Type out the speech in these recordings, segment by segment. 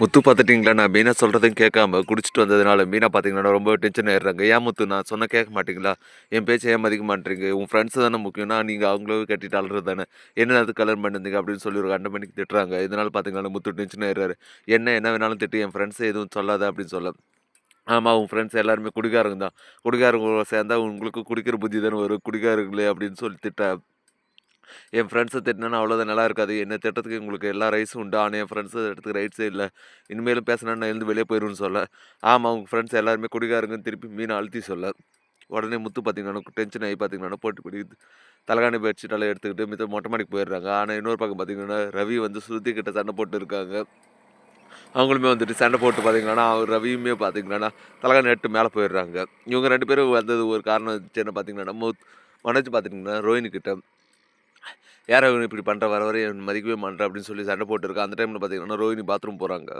முத்து பார்த்துட்டிங்களா? நான் மீனா சொல்கிறதையும் கேட்காம குடிச்சிட்டு வந்ததுனால மீனா பார்த்தீங்கன்னா ரொம்ப டென்ஷன் ஆயிடுறாங்க. ஏன் முத்து நான் சொன்ன கேட்க மாட்டிங்களா? என் பேச்சை ஏன் மதிக்க மாட்டேங்க உன் ஃப்ரெண்ட்ஸ் தானே முக்கியம்னா நீங்கள் அவங்களும் கட்டிட்டு அழுறது தானே? என்ன அது கல்யாணம் பண்ணிருந்தீங்க அப்படின்னு சொல்லி ஒரு கண்ட மணிக்கு திட்டுறாங்க. இதனால் பார்த்தீங்கன்னா முத்து டென்ஷன் ஆயிடுறாரு. என்ன என்ன வேணாலும் திட்டு. என் ஃப்ரெண்ட்ஸை எதுவும் சொல்லாத அப்படின்னு சொல்ல. ஆமாம் உன் ஃப்ரெண்ட்ஸ் எல்லாருமே குடிகாரங்க தான். குடிகாரங்க சேர்ந்தா உங்களுக்கு குடிக்கிற புத்தி தானே வரும். குடிகாரங்களே அப்படின்னு சொல்லி திட்ட என் ஃப்ரெண்ட்ஸை திட்டினா அவ்வளோதான் நல்லா இருக்காது. என்ன திட்டத்துக்கு உங்களுக்கு எல்லா ரைட்ஸும் உண்டு. ஆனால் என் ஃப்ரெண்ட்ஸை திட்டத்துக்கு ரைட்ஸே இல்லை. இனிமேலும் பேசினா நான் எழுந்து வெளியே போயிடுவேன்னு சொல்ல. ஆமாம் உங்கள் ஃப்ரெண்ட்ஸ் எல்லாருமே குடிகாருங்கன்னு திருப்பி மீனை அழுத்தி சொல்ல. உடனே முத்து பார்த்தீங்கன்னா டென்ஷன் ஆகி பார்த்தீங்கன்னா போட்டு பிடிக்குது தலகாணி பெட்ஷீட்டெல்லாம் எடுத்துக்கிட்டு மித்த மொட்டை மாடிக்கு போயிடுறாங்க. ஆனால் இன்னொரு பக்கம் பார்த்தீங்கன்னா ரவி வந்து ஸ்ருதி கிட்ட சண்டை போட்டு இருக்காங்க. அவங்களுமே வந்துட்டு சண்டை போட்டு பார்த்தீங்கன்னா அவர் ரவியுமே பார்த்தீங்கன்னா தலகாணி எட்டு மேலே போயிடுறாங்க. இவங்க ரெண்டு பேரும் வந்தது ஒரு காரணம் என்ன பார்த்தீங்கன்னா மோத் மனோஜ் பார்த்தீங்கன்னா ரோஹினி கிட்ட யார் அவன் இப்படி பண்ணுற வர வர மதிக்கவே மாட்டேன் அப்படின்னு சொல்லி சண்டை போட்டுருக்கா. அந்த டைமில் பார்த்தீங்கன்னா ரோஹினி பாத்ரூம் போகிறாங்க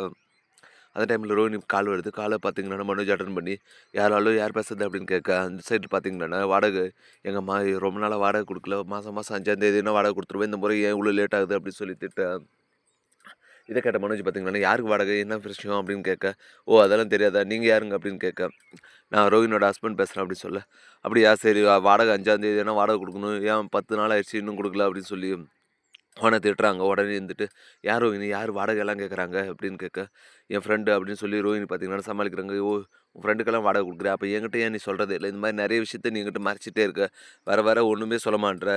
அந்த டைமில் ரோஹினி கால் வருது. காலை பார்த்தீங்கன்னா மனோஜ் அட்டன் பண்ணி யாராலும் யார் பேசுறது? அப்படின்னு கேட்க அந்த சைடு பார்த்தீங்கன்னா வாடகை. எங்கள் மா ரொம்ப நாளாக வாடகை கொடுக்கல. மாதம் மாதம் அஞ்சாந்தேதினா வாடகை கொடுத்துருவேன். இந்த முறை ஏன் இவ்வளோ லேட் ஆகுது? அப்படின்னு சொல்லி திட்டேன் இதை கேட்ட மனோஜ் பார்த்தீங்கன்னா யாருக்கு வாடகை? என்ன விஷயம் அப்படின்னு கேட்க ஓ அதெல்லாம் தெரியாதா? நீங்கள் யாருங்க? அப்படின்னு கேட்க நான் ரோஹினோட ஹஸ்பண்ட் பேசுகிறேன் அப்படின்னு சொல்ல அப்படியா? சரி வாடகை அஞ்சாந்தேதி ஏன்னா வாடகை கொடுக்கணும். ஏன் பத்து நாள் ஆயிடுச்சு இன்னும் கொடுக்கல? அப்படின்னு சொல்லி அவனை திட்டுறாங்க. உடனே இருந்துட்டு யார் ரோஹினி? யார் வாடகை எல்லாம் கேட்குறாங்க அப்படின்னு கேட்க என் ஃப்ரெண்டு அப்படின்னு சொல்லி ரோஹினி பார்த்தீங்கன்னா சமாளிக்கிறாங்க. ஓ உன் ஃப்ரெண்டுக்கெல்லாம் வாடகை கொடுக்குற அப்போ என்கிட்ட ஏன் நீ சொல்கிறது இல்லை? இந்த மாதிரி நிறைய விஷயத்த நீ என்கிட்ட மறைச்சிட்டே இருக்க. வர வர ஒன்றுமே சொல்ல மாட்ற.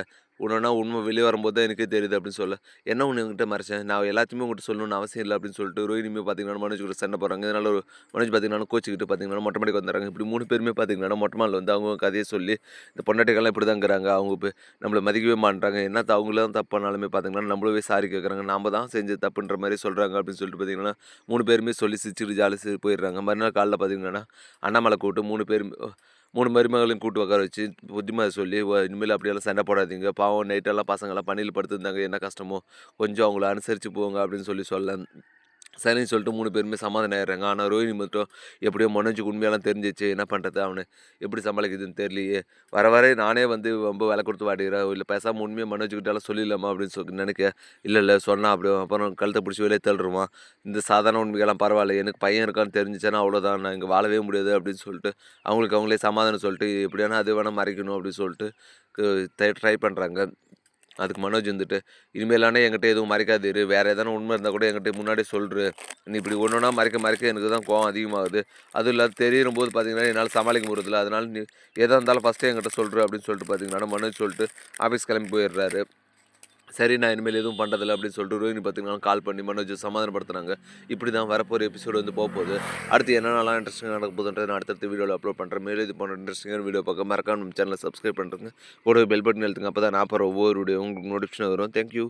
உடனே உண்மை வெளியே வரும்போது தான் எனக்கே தெரியுது அப்படின்னு சொல்ல. என்ன ஒன்று என்கிட்ட மறைச்சேன்? நான் எல்லாத்தையுமே உங்கள்கிட்ட சொல்லணும்னு அவசியம் இல்லை அப்படின்னு சொல்லிட்டு ரோஹினியுமே பார்த்தீங்கன்னா மனோஜ் கூட சண்டை போகிறாங்க இதனால் ஒரு மனோஜ் பார்த்தீங்கன்னா கோச்சிக்கிட்டு பார்த்தீங்கன்னா மொட்டை மாடிக்கு வந்துடுறாங்க. இப்படி மூணு பேருமே பார்த்தீங்கன்னா மொட்டை மாடில் வந்து அவங்க கதையை சொல்லி இந்த பொண்டாட்டிகள்லாம் இப்படி தாங்கிறாங்க அவங்க இப்போ நம்மளை மதிக்கவே மாட்டாங்க என்ன அவங்களாம் தப்பு பண்ணாலுமே பார்த்தீங்கன்னா நம்மளவே சாரி கேட்குறாங்க நம்ம தான் செஞ்சு தப்புன்ற மாதிரி சொல்கிறாங்க அப்படின்னு சொல்லிட்டு பார்த்தீங்கன்னா மூணு பேருமே சொல்லி சிரிச்சுட்டு ஜாலி போயிடுறாங்க. மறுநாள் காலையில் பார்த்தீங்கன்னா அண்ணாமலை கூப்பிட்டு மூணு பேருமே மூணு மருமகளையும் கூட்டு உட்கார வச்சு புத்திமதி சொல்லி இனிமேல் அப்படியெல்லாம் சண்டை போடாதீங்க. பாவம் நைட்டெல்லாம் பசங்களாம் பணியில் படுத்திருந்தாங்க. என்ன கஷ்டமோ கொஞ்சம் அவங்கள அனுசரித்து போங்க அப்படின்னு சொல்லி சொல்ல சரின்னு சொல்லிட்டு மூணு பேருமே சமாதானம் ஆயிடுறாங்க ஆனால் ரோஹினி மட்டும் எப்படியோ மனோஜுக்கு உண்மையெல்லாம் தெரிஞ்சிச்சு. என்ன பண்ணுறது அவனை எப்படி சமாளிக்குதுன்னு தெரியலையே. வர வர நானே வந்து ரொம்ப விலை கொடுத்து வாடிக்கிறேன் இல்லை பேசாமல் உண்மையாக மனோஜுக்கிட்டாலும் சொல்லிடலாமா அப்படின்னு சொல்லி நினைக்க. இல்லை இல்லை சொன்னால் அப்படி அப்புறம் கழுத்தை பிடிச்சி வெளியே தள்ளுருவான். இந்த சாதாரண உண்மைகள்லாம் பரவாயில்ல. எனக்கு பையன் இருக்கான்னு தெரிஞ்சிச்சேன்னா அவ்வளோதான் நான் இங்கே வாழவே முடியாது அப்படின்னு சொல்லிட்டு அவங்களுக்கு அவங்களே சமாதானம் சொல்லிட்டு எப்படியானா அது வேணால் மறைக்கணும் அப்படின்னு சொல்லிட்டு ட்ரை பண்ணுறாங்க அதுக்கு மனோஜ் வந்துட்டு இனிமேலானே என்கிட்ட எதுவும் மறைக்காது இரு. வேறு எதனா உண்மை இருந்தால் கூட என்கிட்ட முன்னாடியே சொல்கிறேன் நீ இப்படி ஒன்று ஒன்றா மறைக்க மறைக்க எனக்கு தான் கோவம் அதிகமாகுது. அதுவும் இல்லாத தெரியும் போது பார்த்தீங்கன்னா என்னால் சமாளிக்க முடியல அதனால் நீ எதாக இருந்தாலும் ஃபஸ்ட்டே என்கிட்ட சொல்கிற அப்படின்னு சொல்லிட்டு பார்த்தீங்கன்னா மனோஜ் சொல்லிட்டு ஆஃபீஸ் கிளம்பி போயிடுறாரு. சரி நான் இனிமேல் எதுவும் பண்ணுறதில்ல அப்படின்னு சொல்லிட்டு ரோஹினி பார்த்தீங்கன்னா கால் பண்ணி மனோஜ் சமாதானப்படுத்துனாங்க இப்படி தான் வரப்போகிற எபிசோடு வந்து போக போகுது. அடுத்து என்னென்னலாம் இன்ட்ரெஸ்டிங் நடக்க போகுதுன்றது நான் அடுத்தடுத்த வீடியோவில் அப்லோட் பண்ணுறேன் மேலே இது போன இன்ட்ரெஸ்டிங்கான வீடியோ பார்க்க மறக்காம நம்ம சேனலை சப்ஸ்கிரைப் பண்ணுறேங்க கூட பெல் பட்டன் எழுத்துங்க அப்போ தான் நான் போகிற ஒவ்வொரு வீடியோ உங்களுக்கு நோட்டிஃபிகேஷன் வரும். தேங்க்யூ